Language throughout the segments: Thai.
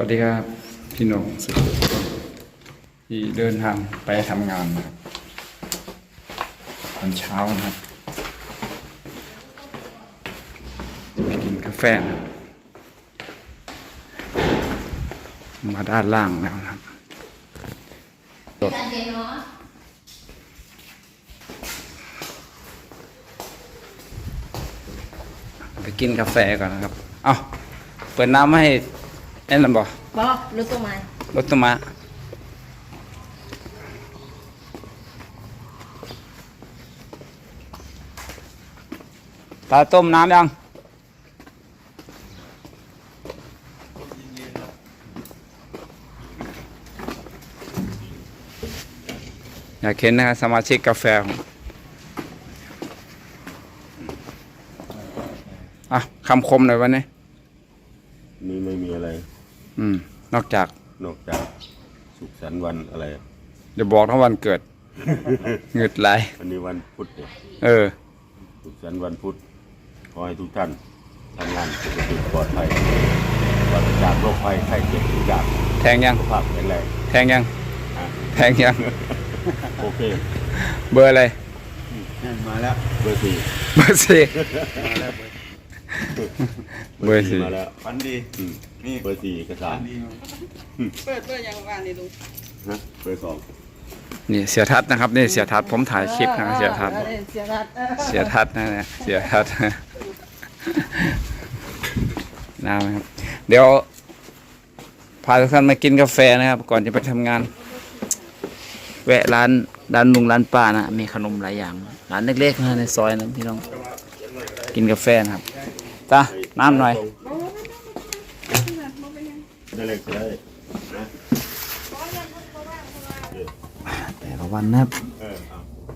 วัสดีครับ พี่หนุ่มสุดที่เดินทางไปทำงานนะครับตอนเช้านะครับไปกินกาแฟนะมาด้านล่างแล้วนะครับไปกินกาแฟก่อนนะครับ เอาเปิดน้ำมาให้ แอนนันบอก Bawa, luto man. รถต้นมาตาต้มน้ำยังอยากเห็นนะครับสมาชิกกาแฟของอะคำคมหน่อยวันนี้นี่ไม่มีอะไร อืม นอกจากนอกจากสุขสันต์วันอะไรอย่าบอกนะวันเกิดเหงืดไหลวันนี้วันพุธเนี่ยเออ สุขสันต์วันพุธขอให้ทุกท่านทำงานสุขภาพปลอดภัยปลอดจากโรคภัยไข้เจ็บทุกอย่างแทงยังสุขภาพแข็งแรงแทงยังแทงยัง โอเคเบอร์อะไร มาแล้วเบอร์สี่ เบอร์สี่ เบอร์สี่มาแล้วฝันดีอืมนี่เบอร์สี่เอกสารเปิดเปิดยังว่านี่ลุงฮะเบอร์สองนี่เสียทัศน์นะครับนี่เสียทัศน์ผมถ่ายคลิปนะเสียทัศน์ออเสียทัศน์เออเสียทัศน์นะเนี่ยเสียทัศน์น้ำครับเดี๋ยวพาทุกท่านมากินกาแฟนะครับ ก่อนจะไปทำงาน แวะร้านร้านลุงร้านป้านะมีขนมหลายอย่างร้านเล็กๆนะในซอยนะพี่น้องกินกาแฟนะครับ ตาน้ำหน่อยได้เลยได้แต่ละวันนะครับเออ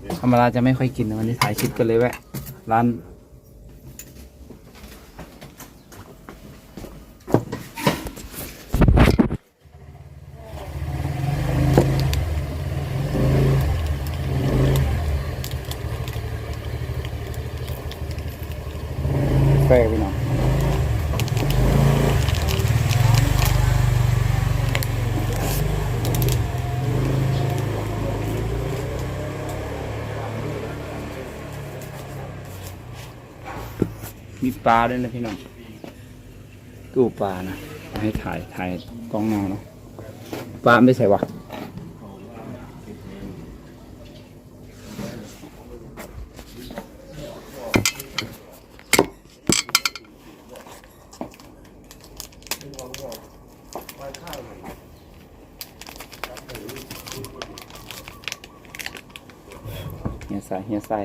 เอาธรรมดาจะไม่ค่อยกินนะวันนี้ถ่ายคลิปกันเลยแวะร้าน มีปลาด้วยนะพี่น้องตู้ปลานะให้ถ่ายถ่ายกล้องหน้าเนาะปลาไม่ใส่วะเฮียใส่เฮียใส่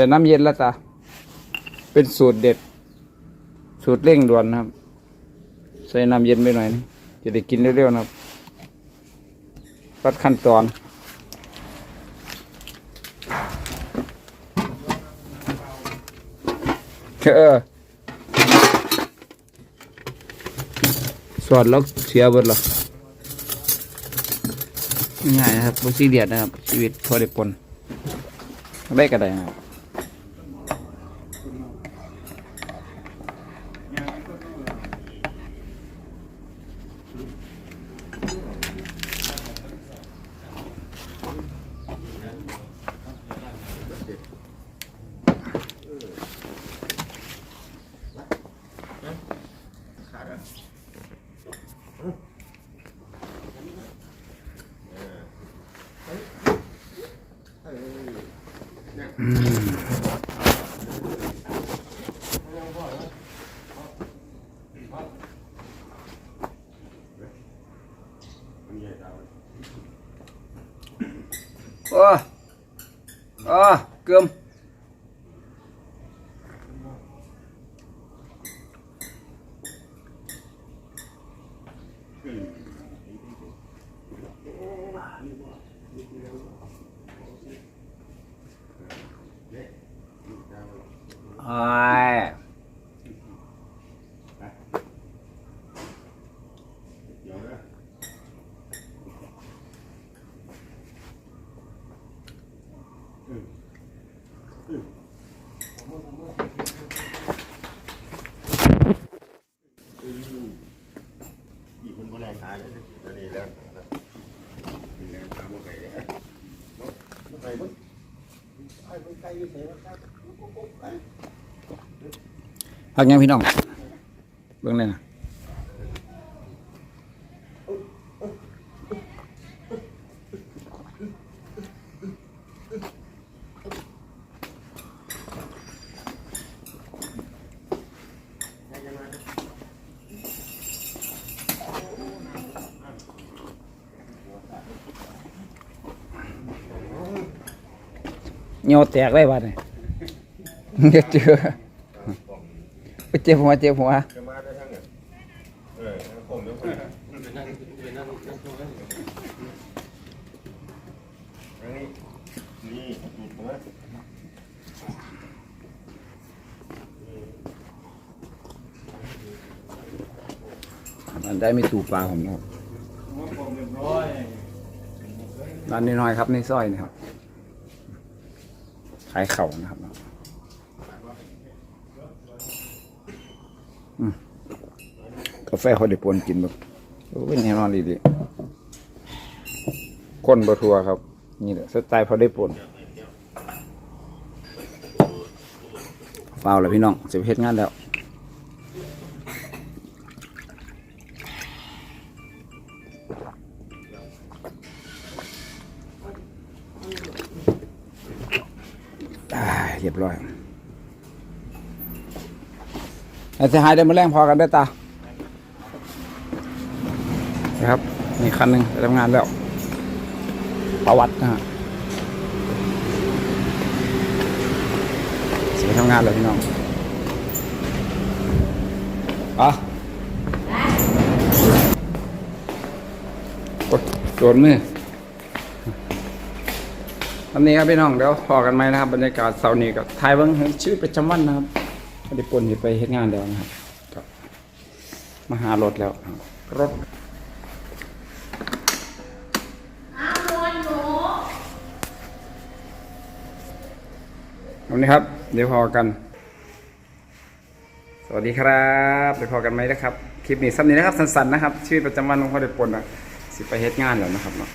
ส่น้ำเย็นแล้วตาเป็นสูตรเด็ด สูตรเร่งด่วนนะครับ ใส่น้ำเย็นไปหน่อยนะจะได้กินเร็วๆนะครับปัดขั้นตอนเออสอดแล้วเสียเบิดเหรอง่ายนะครับบ่ซีเรียสนะครับ ชีวิตพอได้ปนได้ก็ได้นะครับ โอ้โอ้เกึม โอ้ย เดี๋ยวนะอีกคนบ่ได้ขายแล้วตอนนี้แล้วมีแรงตามบ่ไปเลยบ่ไปบ่ไอ้คนไกลอยู่ไสวะครับไป พักยังพี่น้องเบิ่งเลยนะโยแตกได้บัดนี่เดี๋ยวเจอไป เจ็บหัวเจ็บหัวจะมาได้ทั้งเนี่ยเออผมเดี๋ยวไปไปนั่งไปนี่จุดตรงนั้นมันได้ไม่ถูกปลาผมนะครับร้านน้อยๆครับในซอยนี่ครับขายเข่านะครับอืม กาแฟเขาได้ปนกินแบบโอ้ยแน่นอนดีดีคนบะทัวครับ นี่แหละสไตล์พอได้ปนฟาวแล้วพี่น้องจะเฮ็ดงานแล้วเรียบร้อยไอ้เสียหายได้มาแรงพอกันได้ตา นะครับ มีคันหนึ่งไปทำงานแล้ว ประวัตินะฮะเสียทำงานแล้วพี่น้องอะโอ๊ยโดนมือวันนี้ครับพี่น้องเดี๋ยวพอกันไหมนะครับบรรยากาศเสาร์นี้กับทายเบิ้งชีวิตประจำวันนะครับไม่ได้ปนไปเฮ็ดงานแล้วนะครับ มาหารถแล้วรับ รถวันนี้ครับ เดี๋ยวพอกัน สวัสดีครับ เดี๋ยวพอกันไหมนะครับ คลิปนี้สั้นนี้นะครับ สั้นๆนะครับ ชีวิตประจำวันของพ่อเด็ดปนอะ สิไปเฮ็ดงานแล้วนะครับเนาะ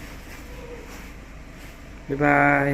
บ๊ายบาย